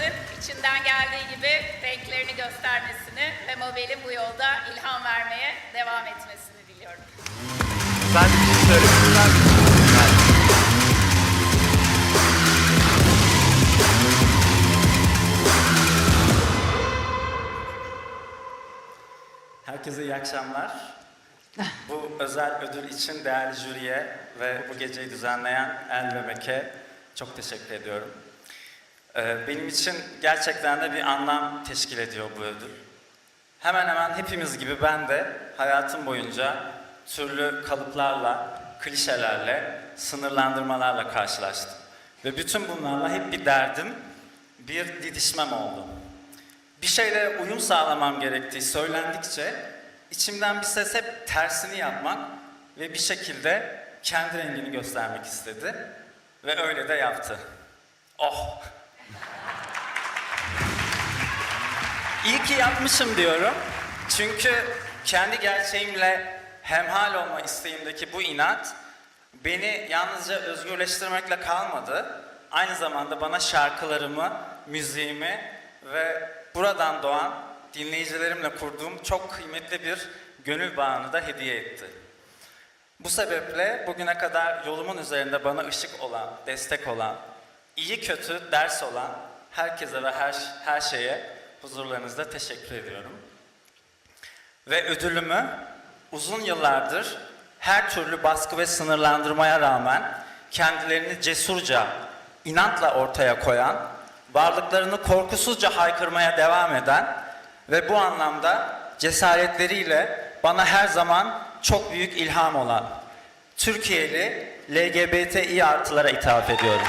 herkesin içinden geldiği gibi renklerini göstermesini ve Mabel'in bu yolda ilham vermeye devam etmesini diliyorum. Sen bir şey misin? Herkese iyi akşamlar. Bu özel ödül için değerli jüriye ve bu geceyi düzenleyen El ve Mek'e çok teşekkür ediyorum. Ee, Benim için gerçekten de bir anlam teşkil ediyor bu ödül. Hemen hemen hepimiz gibi ben de hayatım boyunca türlü kalıplarla, klişelerle, sınırlandırmalarla karşılaştım. Ve bütün bunlarla hep bir derdim, bir didişmem oldu. Bir şeylere uyum sağlamam gerektiği söylendikçe içimden bir ses hep tersini yapmak ve bir şekilde kendi rengini göstermek istedi. Ve öyle de yaptı. Oh! İyi ki yapmışım diyorum. Çünkü kendi gerçeğimle hemhal olma isteğimdeki bu inat beni yalnızca özgürleştirmekle kalmadı. Aynı zamanda bana şarkılarımı, müziğimi ve buradan doğan dinleyicilerimle kurduğum çok kıymetli bir gönül bağını da hediye etti. Bu sebeple bugüne kadar yolumun üzerinde bana ışık olan, destek olan, iyi kötü ders olan herkese ve her, her şeye huzurlarınızda teşekkür ediyorum. Ve ödülümü uzun yıllardır her türlü baskı ve sınırlandırmaya rağmen kendilerini cesurca, inatla ortaya koyan, varlıklarını korkusuzca haykırmaya devam eden ve bu anlamda cesaretleriyle bana her zaman çok büyük ilham olan Türkiye'li LGBTİ artılara ithaf ediyorum.